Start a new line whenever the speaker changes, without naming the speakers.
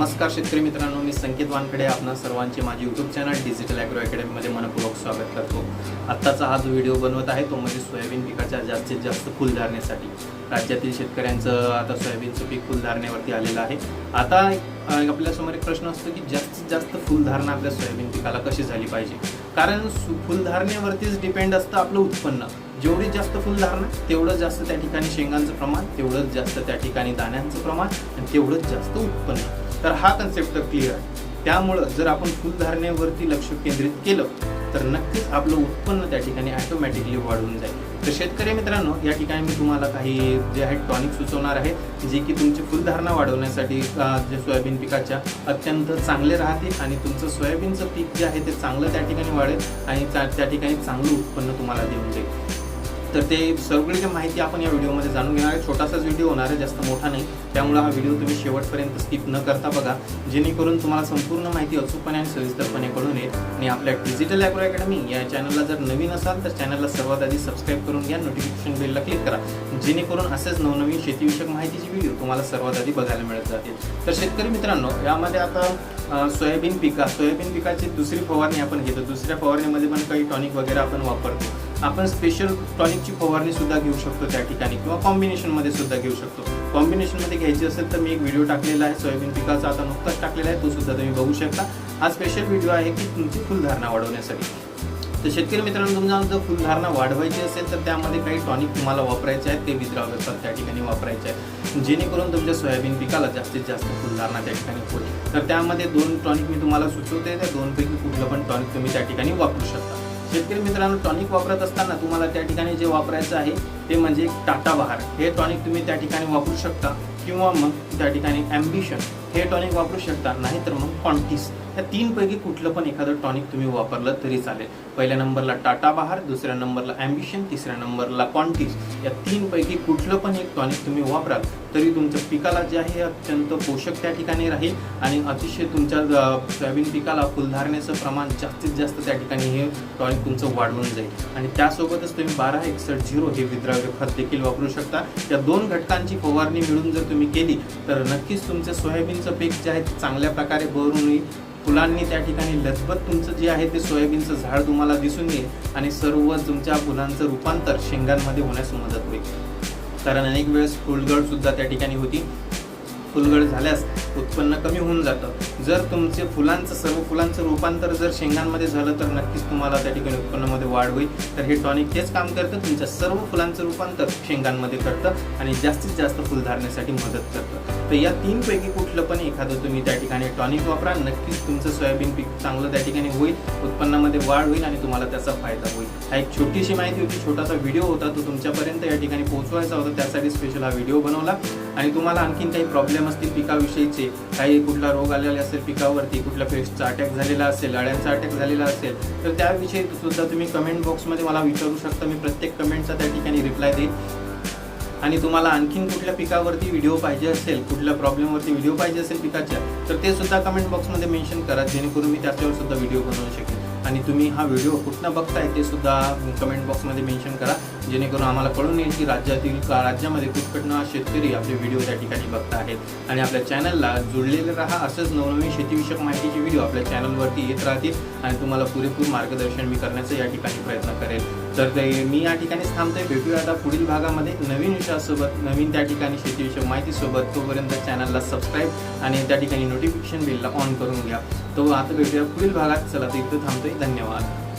नमस्कार शेतकरी मित्रांनो मी संकेत वानकडे आपणा सर्वांचे माझे यूट्यूब चॅनल डिजिटल ॲग्रो अकॅडमीमध्ये मनपूर्वक स्वागत करतो. आत्ताचा हा जो व्हिडिओ बनवत आहे तो म्हणजे सोयाबीन पिकाच्या जास्तीत जास्त फुलधारणेसाठी राज्यातील शेतकऱ्यांचं आता सोयाबीनचं पीक फुलधारणेवरती आलेलं आहे. आता आपल्यासमोर एक प्रश्न असतो की जास्तीत जास्त फुलधारणा आपल्या सोयाबीन पिकाला कशी झाली पाहिजे? कारण सु- फुलधारणेवरतीच डिपेंड असतं आपलं उत्पन्न. जेवढी जास्त फुलधारणा तेवढं जास्त त्या ठिकाणी शेंगांचं प्रमाण तेवढंच जास्त त्या ठिकाणी दाण्यांचं प्रमाण आणि तेवढंच जास्त उत्पन्न. तर हा कन्सेप्ट क्लिअर आहे. त्यामुळं जर आपण फुलधारणेवरती लक्ष केंद्रित केलं तर नक्कीच आपलं उत्पन्न त्या ठिकाणी ॲटोमॅटिकली वाढून जाईल. तर शेतकरी मित्रांनो या ठिकाणी मी तुम्हाला काही जे आहे टॉनिक सुचवणार आहे जे की तुमची फुलधारणा वाढवण्यासाठी जे सोयाबीन पिकाच्या अत्यंत चांगले राहतील आणि तुमचं सोयाबीनचं पीक जे आहे ते चांगलं त्या ठिकाणी वाढेल आणि त्या त्या ठिकाणी चांगलं उत्पन्न तुम्हाला देऊन जाईल. तर ते सगळी माहिती आपण या व्हिडिओमध्ये जाणून घेणार आहे. छोटासाच व्हिडिओ होणार आहे जास्त मोठा नाही. त्यामुळे हा व्हिडिओ तुम्ही शेवटपर्यंत स्किप न करता बघा. जेणेकरून तुम्हाला संपूर्ण माहिती अचूकपणे आणि सविस्तरपणे कळून येईल. आणि आपल्या डिजिटल ॲग्रो अकॅडमी या चॅनलला जर नवीन असाल तर चॅनलला सर्वात आधी सबस्क्राईब करून घ्या. नोटिफिकेशन बेलला क्लिक करा. जेणेकरून असेच नवनवीन शेतीविषयक माहितीचे व्हिडिओ तुम्हाला सर्वात आधी बघायला मिळत जातील. तर शेतकरी मित्रांनो यामध्ये आता सोयाबीन पिका. सोयाबीन पिकाची दुसरी फवारणी आपण घेतो. दुसऱ्या फवारणीमध्ये पण काही टॉनिक वगैरे आपण वापरतो. आपण स्पेशल टॉनिकची फवारणी सुद्धा घेऊ शकतो त्या ठिकाणी किंवा कॉम्बिनेशनमध्ये सुद्धा घेऊ शकतो. कॉम्बिनेशनमध्ये घ्यायची असेल तर मी एक व्हिडिओ टाकलेला आहे सोयाबीन पिकाचा आता नुकताच टाकलेला आहे तो सुद्धा तुम्ही बघू शकता. हा स्पेशल व्हिडिओ आहे की तुमची फुलधारणा वाढवण्यासाठी. तर शेतकरी मित्रांनो तुमच्या जर फुलधारणा वाढवायची असेल तर त्यामध्ये काही टॉनिक तुम्हाला वापरायचे आहेत ते विद्राव्य असतात त्या ठिकाणी वापरायचे आहे जेणेकरून तुमच्या सोयाबीन पिकाला जास्तीत जास्त फुलधारणा त्या ठिकाणी होईल. तर त्यामध्ये दोन टॉनिक मी तुम्हाला सुचवते त्या दोनपैकी कुठलं पण टॉनिक तुम्ही त्या ठिकाणी वापरू शकता. शेतकरी मित्रांनो टॉनिक वापरत असताना तुम्हाला त्या ठिकाणी जे वापरायचं आहे ते म्हणजे टाटा बहार. हे टॉनिक तुम्ही त्या ठिकाणी वापरू शकता किंवा मग त्या ठिकाणी ॲम्बिशन हे टॉनिक वापरू शकता नाहीतर मग कॉन्टिस या तीनपैकी कुठलं पण एखादं टॉनिक तुम्ही वापरलं तरी चालेल. पहिल्या नंबरला टाटा बहार दुसऱ्या नंबरला ॲम्बिशन तिसऱ्या नंबरला क्वांटिज या तीनपैकी कुठलं पण एक टॉनिक तुम्ही वापराल तरी तुमच्या पिकाला जे आहे अत्यंत पोषक त्या ठिकाणी राहील आणि अतिशय तुमच्या सोयाबीन पिकाला फुलधारण्याचं प्रमाण जास्तीत जास्त त्या ठिकाणी हे टॉनिक तुमचं वाढवून जाईल. आणि त्यासोबतच तुम्ही बारा एकसष्ट झिरो हे विद्राव्य खत देखील वापरू शकता. या दोन घटकांची फवारणी मिळून जर तुम्ही केली तर नक्कीच तुमचं सोयाबीनचं पीक जे आहे चांगल्या प्रकारे भरून येईल. फुलांनी त्या ठिकाणी लथबत तुमचं जे आहे ते सोयाबीनचं झाड तुम्हाला दिसून येईल आणि सर्व तुमच्या फुलांचं रूपांतर शेंगांमध्ये होण्यास मदत होईल. कारण अनेक वेळेस फुलगळसुद्धा त्या ठिकाणी होती. फुलगड झाल्यास उत्पन्न कमी होऊन जातं. जर तुमचे फुलांचं सर्व फुलांचं रूपांतर जर शेंगांमध्ये झालं तर नक्कीच तुम्हाला त्या ठिकाणी उत्पन्नामध्ये वाढ होईल. तर हे टॉनिक तेच काम करतं तुमच्या सर्व फुलांचं रूपांतर शेंगांमध्ये करतं आणि जास्तीत जास्त फुल धारण्यासाठी मदत करतं. तर या तीन पैकी कुठलं पण एखादं तुम्ही त्या ठिकाणी टॉनिक वापरा नक्कीच तुमचं सोयाबीन पीक चांगलं त्या ठिकाणी होईल उत्पन्नामध्ये वाढ होईल आणि तुम्हाला त्याचा फायदा होईल. हा एक छोटीशी माहिती होती छोटासा व्हिडिओ होता तो तुमच्यापर्यंत या ठिकाणी पोहोचवायचा होता त्यासाठी स्पेशल हा व्हिडिओ बनवला. आणि तुम्हाला आणखीन काही प्रॉब्लेम असतील पिकाविषयीचे काही कुठला रोग आलेला असेल पिकावरती कुठल्या पेस्टचा अटॅक झालेला असेल अळ्यांचा अटॅक झालेला असेल तर त्याविषयी सुद्धा तुम्ही कमेंट बॉक्समध्ये मला विचारू शकता. मी प्रत्येक कमेंटचा त्या ठिकाणी रिप्लाय देईन. आणि तुम्हाला आणखीन कुठल्या पिकावरती व्हिडिओ पाहिजे असेल कुठल्या प्रॉब्लेमवरती व्हिडिओ पाहिजे असेल पिकाच्या तर ते सुद्धा कमेंट बॉक्समध्ये मेन्शन करा. जेणेकरून मी त्याच्यावर सुद्धा व्हिडिओ बनवू शकेन. आणि तुम्ही हा व्हिडिओ कुठनं बघताय ते सुद्धा कमेंट बॉक्समध्ये मेन्शन करा. जेणेकरून आम्हाला कळून येईल की राज्यातील का राज्यामध्ये कुठकडनं शेतकरी आपले व्हिडिओ त्या ठिकाणी बघत आहेत. आणि आपल्या चॅनलला जुळलेले राहा असंच नवनवीन शेतीविषयक माहितीचे व्हिडिओ आपल्या चॅनलवरती येत राहतील आणि तुम्हाला पुरेपूर मार्गदर्शन मी करण्याचा या ठिकाणी प्रयत्न करेल. तर ते मी या ठिकाणीच थांबतोय. भेटूया आता पुढील भागामध्ये. नवीन विषयासोबत नवीन त्या ठिकाणी शेतीविषयक माहितीसोबत तोपर्यंत चॅनलला सबस्क्राईब आणि त्या ठिकाणी नोटिफिकेशन बिलला ऑन करून घ्या. तो आता भेटूया पुढील भागात. चला तर इथं थांबतोय. धन्यवाद.